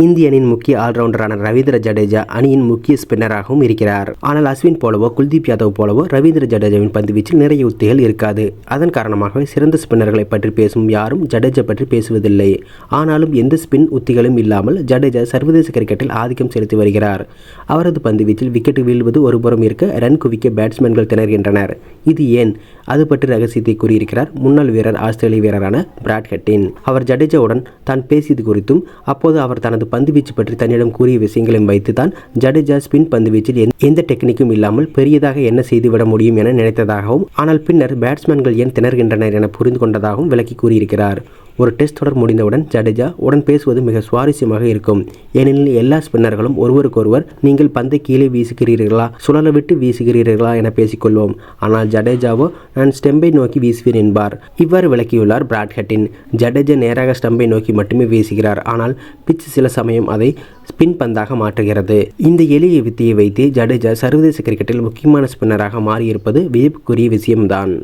இந்திய அணியின் முக்கிய ஆல்ரவுண்டரான ரவீந்திர ஜடேஜா அணியின் முக்கிய ஸ்பின்னராகவும் இருக்கிறார். ஆனால் அஸ்வின் போலவோ குல்தீப் யாதவ் போலவோ ரவீந்திர ஜடேஜாவின் பந்துவீச்சில் நிறைய உத்திகள் இருக்காது. அதன் காரணமாகவே சிறந்த ஸ்பின்னர்களை பற்றி பேசும் யாரும் ஜடேஜா பற்றி பேசுவதில்லை. ஆனாலும் எந்த ஸ்பின் உத்திகளும் இல்லாமல் ஜடேஜா சர்வதேச கிரிக்கெட்டில் ஆதிக்கம் செலுத்தி வருகிறார். அவரது பந்துவீச்சில் விக்கெட் வீழ்வது ஒருபுறம் இருக்க ரன் குவிக்க பேட்ஸ்மேன்கள் திணறுகின்றனர். இது ஏன்? அது பற்றி ரகசியத்தை கூறியிருக்கிறார் முன்னாள் வீரர் ஆஸ்திரேலிய வீரரான பிராட் ஹட்டின். அவர் ஜடேஜாவுடன் தான் பேசியது குறித்தும் அப்போது அவர் தனது பந்துவீச்சு பற்றி தன்னிடம் கூறிய விஷயங்களையும் வைத்து தான் ஜடேஜா ஸ்பின் பந்துவீச்சில் எந்த- எந்த டெக்னிக்கும் இல்லாமல் பெரியதாக என்ன செய்துவிட முடியும் என நினைத்ததாகவும் ஆனால் பின்னர் பேட்ஸ்மேன்கள் ஏன் திணறுகின்றனர் என புரிந்து கொண்டதாகவும் விளக்கி கூறியிருக்கிறார். ஒரு டெஸ்ட் தொடர் முடிந்தவுடன் ஜடேஜா உடன் பேசுவது மிக சுவாரஸ்யமாக இருக்கும். ஏனெனில் எல்லா ஸ்பின்னர்களும் ஒருவருக்கொருவர் நீங்கள் பந்தை கீழே வீசுகிறீர்களா? சுழல விட்டு வீசுகிறீர்களா? என பேசிக்கொள்வோம். ஆனால் ஜடேஜாவோ நான் ஸ்டெம்பை நோக்கி வீசுவேன் என்பார். இவ்வாறு விளக்கியுள்ளார் பிராட் ஹட்டின் ஜடேஜா நேராக ஸ்டம்பை நோக்கி மட்டுமே வீசுகிறார். ஆனால் பிச் சில சமயம் அதை ஸ்பின் பந்தாக மாற்றுகிறது. இந்த எளிய வித்தியை வைத்து ஜடேஜா சர்வதேச கிரிக்கெட்டில் முக்கியமான ஸ்பின்னராக மாறியிருப்பது வியப்புக்குரிய விஷயம்தான்.